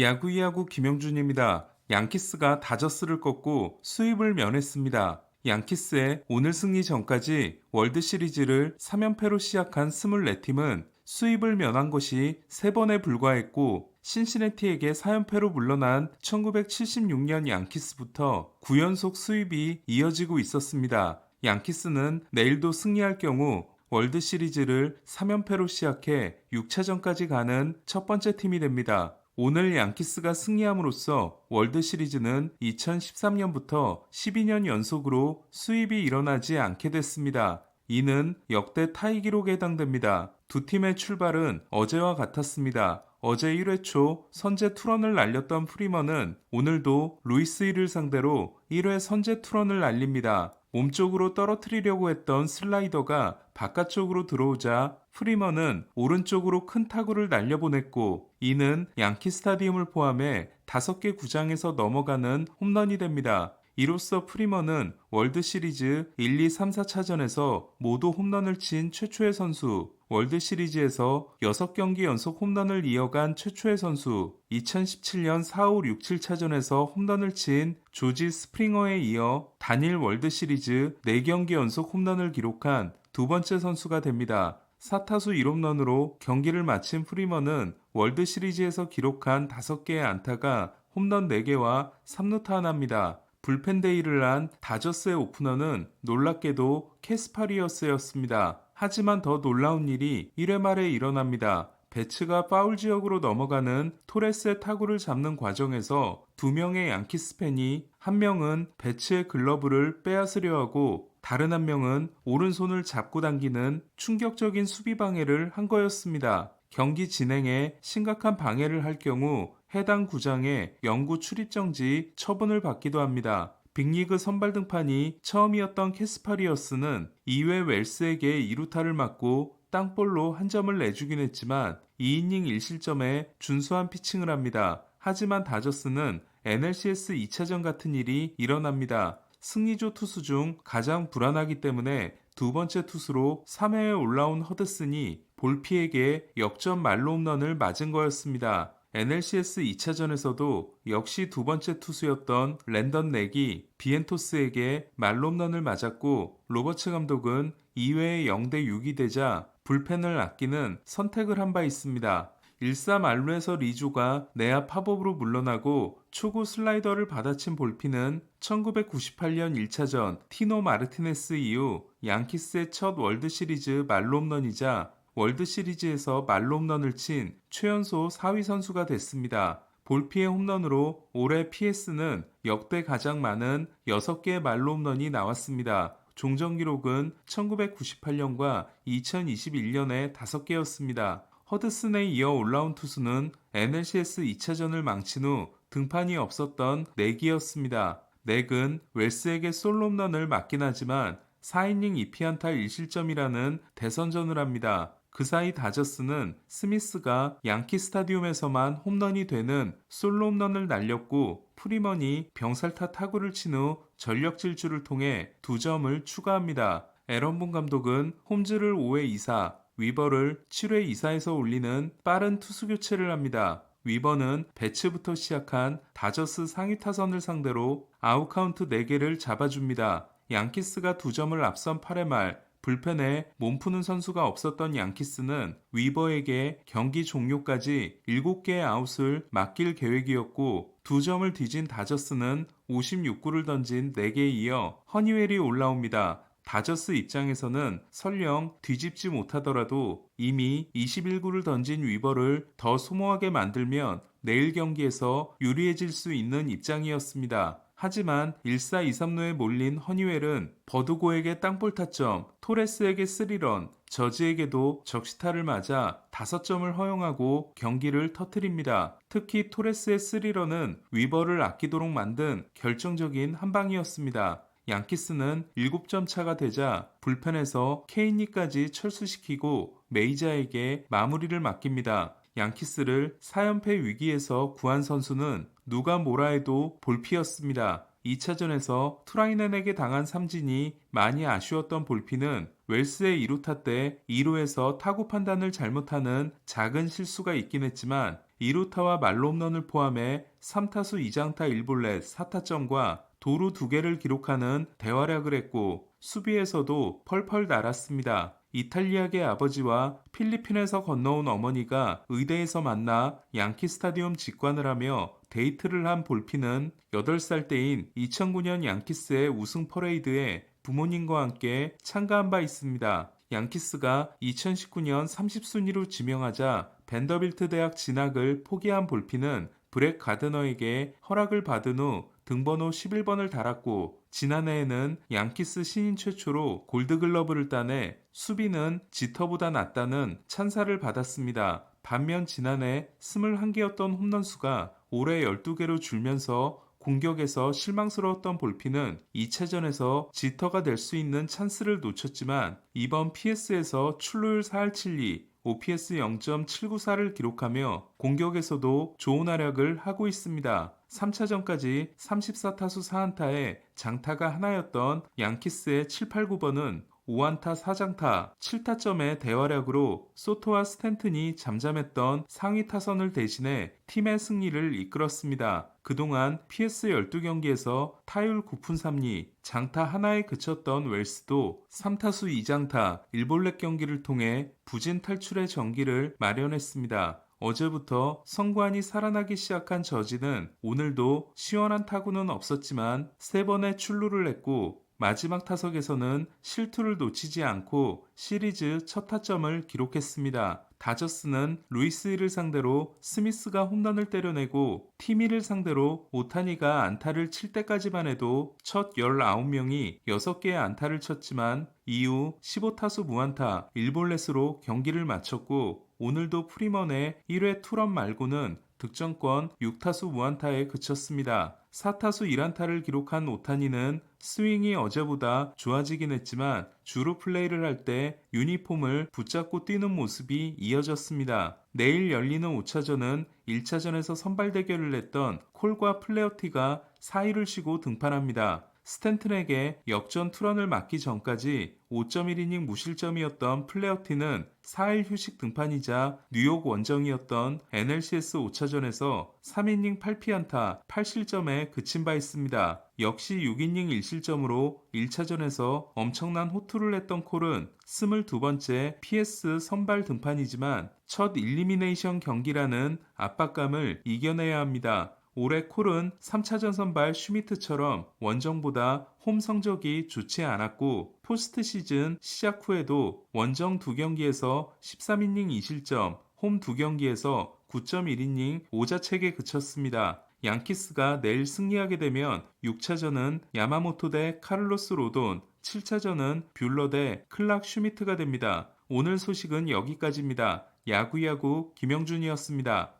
야구 이야구 김영준입니다. 양키스가 다저스를 꺾고 수입을 면했습니다. 양키스의 오늘 승리 전까지 월드 시리즈를 3연패로 시작한 24팀은 수입을 면한 것이 3번에 불과했고 신시내티에게 4연패로 물러난 1976년 양키스부터 9연속 수입이 이어지고 있었습니다. 양키스는 내일도 승리할 경우 월드 시리즈를 3연패로 시작해 6차전까지 가는 첫 번째 팀이 됩니다. 오늘 양키스가 승리함으로써 월드 시리즈는 2013년부터 12년 연속으로 수입이 일어나지 않게 됐습니다. 이는 역대 타이 기록에 해당됩니다. 두 팀의 출발은 어제와 같았습니다. 어제 1회 초 선제 투런을 날렸던 프리먼은 오늘도 루이스 힐을 상대로 1회 선제 투런을 날립니다. 몸쪽으로 떨어뜨리려고 했던 슬라이더가 바깥쪽으로 들어오자 프리먼은 오른쪽으로 큰 타구를 날려보냈고 이는 양키 스타디움을 포함해 5개 구장에서 넘어가는 홈런이 됩니다. 이로써 프리먼은 월드 시리즈 1, 2, 3, 4차전에서 모두 홈런을 친 최초의 선수, 월드 시리즈에서 6경기 연속 홈런을 이어간 최초의 선수, 2017년 4, 5, 6, 7차전에서 홈런을 친 조지 스프링어에 이어 단일 월드 시리즈 4경기 연속 홈런을 기록한 두 번째 선수가 됩니다. 4타수 1홈런으로 경기를 마친 프리먼은 월드 시리즈에서 기록한 5개의 안타가 홈런 4개와 3루타 하나입니다. 불펜 데이를 한 다저스의 오프너는 놀랍게도 캐스파리어스였습니다. 하지만 더 놀라운 일이 1회 말에 일어납니다. 배츠가 파울 지역으로 넘어가는 토레스의 타구를 잡는 과정에서 두 명의 양키스 팬이 한 명은 배츠의 글러브를 빼앗으려 하고 다른 한 명은 오른손을 잡고 당기는 충격적인 수비 방해를 한 거였습니다. 경기 진행에 심각한 방해를 할 경우 해당 구장에 영구 출입 정지 처분을 받기도 합니다. 빅리그 선발 등판이 처음이었던 캐스파리어스는 2회 웰스에게 2루타를 맞고 땅볼로 한 점을 내주긴 했지만 2이닝 1실점에 준수한 피칭을 합니다. 하지만 다저스는 NLCS 2차전 같은 일이 일어납니다. 승리조 투수 중 가장 불안하기 때문에 두 번째 투수로 3회에 올라온 허드슨이 볼피에게 역전 말로 홈런을 맞은 거였습니다. NLCS 2차전에서도 역시 두 번째 투수였던 랜던 넥이 비엔토스에게 말홈런을 맞았고 로버츠 감독은 2회에 0대 6이 되자 불펜을 아끼는 선택을 한 바 있습니다. 1-3 알루에서 리조가 내야 팝업으로 물러나고 초구 슬라이더를 받아친 볼피는 1998년 1차전 티노 마르티네스 이후 양키스의 첫 월드 시리즈 말홈런이자 월드 시리즈에서 말로 홈런을 친 최연소 4위 선수가 됐습니다. 볼피의 홈런으로 올해 PS는 역대 가장 많은 6개의 말로 홈런이 나왔습니다. 종전 기록은 1998년과 2021년에 5개였습니다. 허드슨에 이어 올라온 투수는 NLCS 2차전을 망친 후 등판이 없었던 넥이었습니다. 넥은 웰스에게 솔로 홈런을 맞긴 하지만 4이닝 2피안타 1실점이라는 대선전을 합니다. 그 사이 다저스는 스미스가 양키 스타디움에서만 홈런이 되는 솔로 홈런을 날렸고 프리먼이 병살타 타구를 친 후 전력 질주를 통해 두 점을 추가합니다. 에런본 감독은 홈즈를 5회 2사, 위버를 7회 2사에서 올리는 빠른 투수 교체를 합니다. 위버는 배츠부터 시작한 다저스 상위 타선을 상대로 아웃카운트 4개를 잡아줍니다. 양키스가 두 점을 앞선 8회 말 불펜에 몸 푸는 선수가 없었던 양키스는 위버에게 경기 종료까지 7개의 아웃을 맡길 계획이었고 두 점을 뒤진 다저스는 56구를 던진 4개에 이어 허니웰이 올라옵니다. 다저스 입장에서는 설령 뒤집지 못하더라도 이미 21구를 던진 위버를 더 소모하게 만들면 내일 경기에서 유리해질 수 있는 입장이었습니다. 하지만 1-4-2-3루에 몰린 허니웰은 버두고에게 땅볼 타점, 토레스에게 스리런, 저지에게도 적시타를 맞아 5점을 허용하고 경기를 터트립니다. 특히 토레스의 스리런은 위버를 아끼도록 만든 결정적인 한 방이었습니다. 양키스는 7점 차가 되자 불펜에서 케이니까지 철수시키고 메이자에게 마무리를 맡깁니다. 양키스를 4연패 위기에서 구한 선수는 누가 뭐라 해도 볼피였습니다. 2차전에서 트라이넨에게 당한 삼진이 많이 아쉬웠던 볼피는 웰스의 2루타 때 2루에서 타구 판단을 잘못하는 작은 실수가 있긴 했지만 2루타와 말로 홈런을 포함해 3타수 2장타 1볼넷 4타점과 도루 2개를 기록하는 대활약을 했고 수비에서도 펄펄 날았습니다. 이탈리아계 아버지와 필리핀에서 건너온 어머니가 의대에서 만나 양키 스타디움 직관을 하며 데이트를 한 볼핀은 8살 때인 2009년 양키스의 우승 퍼레이드에 부모님과 함께 참가한 바 있습니다. 양키스가 2019년 30순위로 지명하자 벤더빌트 대학 진학을 포기한 볼핀은 브렉 가드너에게 허락을 받은 후 등번호 11번을 달았고 지난해에는 양키스 신인 최초로 골드글러브를 따내 수비는 지터보다 낫다는 찬사를 받았습니다. 반면 지난해 21개였던 홈런수가 올해 12개로 줄면서 공격에서 실망스러웠던 볼핀은 2차전에서 지터가 될 수 있는 찬스를 놓쳤지만 이번 PS에서 출루율 4할7리 OPS 0.794를 기록하며 공격에서도 좋은 활약을 하고 있습니다. 3차전까지 34타수 4안타에 장타가 하나였던 양키스의 7, 8, 9번은 5안타 4장타 7타점의 대활약으로 소토와 스탠튼이 잠잠했던 상위 타선을 대신해 팀의 승리를 이끌었습니다. 그동안 PS 12경기에서 타율 9푼 3리, 장타 하나에 그쳤던 웰스도 3타수 2장타 1볼넷 경기를 통해 부진 탈출의 전기를 마련했습니다. 어제부터 성관이 살아나기 시작한 저지는 오늘도 시원한 타구는 없었지만 세 번의 출루를 했고 마지막 타석에서는 실투를 놓치지 않고 시리즈 첫 타점을 기록했습니다. 다저스는 루이스 1을 상대로 스미스가 홈런을 때려내고 티미를 상대로 오타니가 안타를 칠 때까지만 해도 첫 19명이 6개의 안타를 쳤지만 이후 15타수 무안타 1볼넷으로 경기를 마쳤고 오늘도 프리먼의 1회 투런 말고는 득점권 6타수 무안타에 그쳤습니다. 4타수 1안타를 기록한 오타니는 스윙이 어제보다 좋아지긴 했지만 주로 플레이를 할 때 유니폼을 붙잡고 뛰는 모습이 이어졌습니다. 내일 열리는 5차전은 1차전에서 선발 대결을 했던 콜과 플레어티가 4일을 쉬고 등판합니다. 스탠튼에게 역전 투런을 맞기 전까지 5.1이닝 무실점이었던 플레어티는 4일 휴식 등판이자 뉴욕 원정이었던 NLCS 5차전에서 3이닝 8피안타 8실점에 그친 바 있습니다. 역시 6이닝 1실점으로 1차전에서 엄청난 호투를 했던 콜은 22번째 PS 선발 등판이지만 첫 일리미네이션 경기라는 압박감을 이겨내야 합니다. 올해 콜은 3차전 선발 슈미트처럼 원정보다 홈 성적이 좋지 않았고 포스트 시즌 시작 후에도 원정 두 경기에서 13이닝 2실점, 홈두 경기에서 9.1이닝 5자책에 그쳤습니다. 양키스가 내일 승리하게 되면 6차전은 야마모토 대 카를로스 로돈, 7차전은 뷰러 대 클락 슈미트가 됩니다. 오늘 소식은 여기까지입니다. 야구야구 김영준이었습니다.